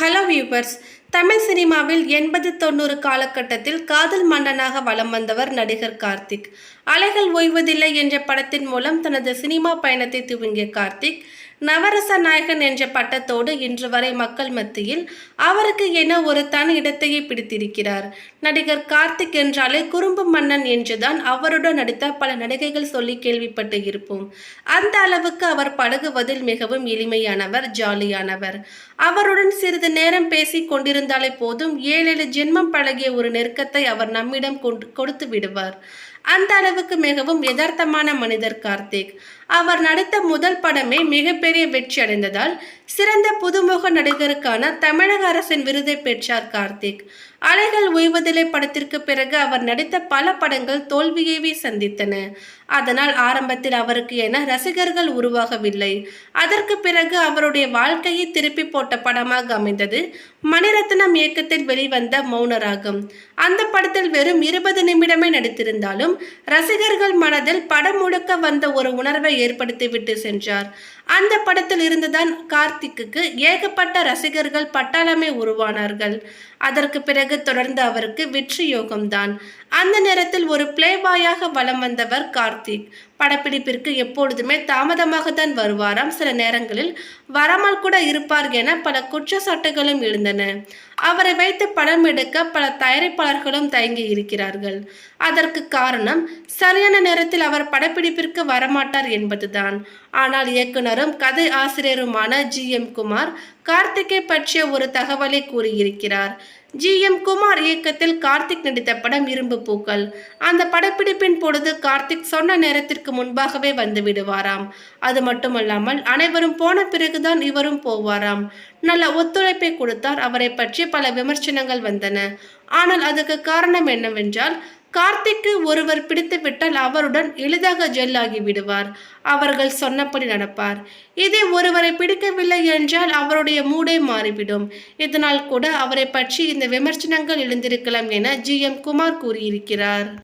Hello viewers Tamil சினிமாவில் எண்பது தொண்ணூறு காலகட்டத்தில் காதல் மன்னனாக வலம் வந்தவர் நடிகர் கார்த்திக். அலைகள் ஓய்வதில்லை என்ற படத்தின் மூலம் தனது சினிமா பயணத்தை துவங்கிய கார்த்திக் நவரச நாயகன் என்ற பட்டத்தோடு இன்று வரை மக்கள் மத்தியில் அவருக்கு என ஒரு தனி இடத்தையே பிடித்திருக்கிறார். நடிகர் கார்த்திக் என்றாலே குறும்பு மன்னன் என்றுதான் அவருடன் நடித்த பல நடிகைகள் சொல்லி கேள்விப்பட்டு இருப்போம். அந்த அளவுக்கு அவர் பழகுவதில் மிகவும் எளிமையானவர் ஜாலியானவர். அவருடன் சிறிது நேரம் பேசி கொண்டிருந்தாலே போதும் ஏழேழு ஜென்மம் பழகிய ஒரு நெருக்கத்தை அவர் நம்மிடம் கொண்டு கொடுத்து விடுவார். அந்த அளவுக்கு மிகவும் யதார்த்தமான மனிதர் கார்த்திக். அவர் நடித்த முதல் படமே மிகப்பெரிய வெற்றி அடைந்ததால் சிறந்த புதுமுக நடிகருக்கான தமிழக அரசின் விருதை பெற்றார் கார்த்திக். அலைகள் ஓய்வதில்லை படத்திற்கு பிறகு அவர் நடித்த பல படங்கள் தோல்வியைவே சந்தித்தன. அதனால் ஆரம்பத்தில் அவருக்கு என ரசிகர்கள் உருவாகவில்லை. அதற்கு பிறகு அவருடைய வாழ்க்கையை திருப்பி போட்ட படமாக அமைந்தது மணிரத்னம் இயக்கத்தில் வெளிவந்த மௌனராகும். அந்த படத்தில் வெறும் இருபது நிமிடமே நடித்திருந்தாலும் ரசிகர்கள் மனதில் படம் முழுக்க வந்த ஒரு உணர்வை ஏற்படுத்திவிட்டு சென்றார். அந்த படத்தில் இருந்துதான் கார்த்திக்கு ஏகப்பட்ட ரசிகர்கள் பட்டாளமே உருவானார்கள். அதற்கு பிறகு தொடர்ந்து அவருக்கு வெற்றி யோகம்தான். அந்த நேரத்தில் ஒரு பிளேபாயாக வலம் வந்தவர் கார்த்திக். படப்பிடிப்பிற்கு எப்பொழுதுமே தாமதமாக தான் வருவாராம். சில நேரங்களில் வராமல் கூட இருப்பார் என பல குற்றச்சாட்டுகளும் எழுந்தன. அவரை வைத்து படம் எடுக்க பல தயாரிப்பாளர்களும் தயங்கி இருக்கிறார்கள். அதற்கு காரணம் சரியான நேரத்தில் அவர் படப்பிடிப்பிற்கு வரமாட்டார் என்பதுதான். ஆனால் இயக்குனரும் கதை ஆசிரியருமான ஜி எம் குமார் கார்த்திகை பற்றிய ஒரு தகவலை கூறியிருக்கிறார். ஜி. எம். குமார் இயக்கத்தில் கார்த்திக் நடித்த படம் இரும்பு பூக்கள். அந்த படப்பிடிப்பின் பொழுது கார்த்திக் சொன்ன நேரத்திற்கு முன்பாகவே வந்து விடுவாராம். அது மட்டுமல்லாமல் அனைவரும் போன பிறகுதான் இவரும் போவாராம். நல்ல ஒத்துழைப்பை கொடுத்தார். அவரை பற்றி பல விமர்சனங்கள் வந்தன. ஆனால் அதுக்கு காரணம் என்னவென்றால் கார்த்திக்கு ஒருவர் பிடித்து விட்டால் அவருடன் எளிதாக ஜெல் விடுவார். அவர்கள் சொன்னபடி நடப்பார். இதே ஒருவரை பிடிக்கவில்லை என்றால் அவருடைய மூடே மாறிவிடும். இதனால் கூட அவரை பற்றி இந்த விமர்சனங்கள் எழுந்திருக்கலாம் என ஜி எம் குமார் கூறியிருக்கிறார்.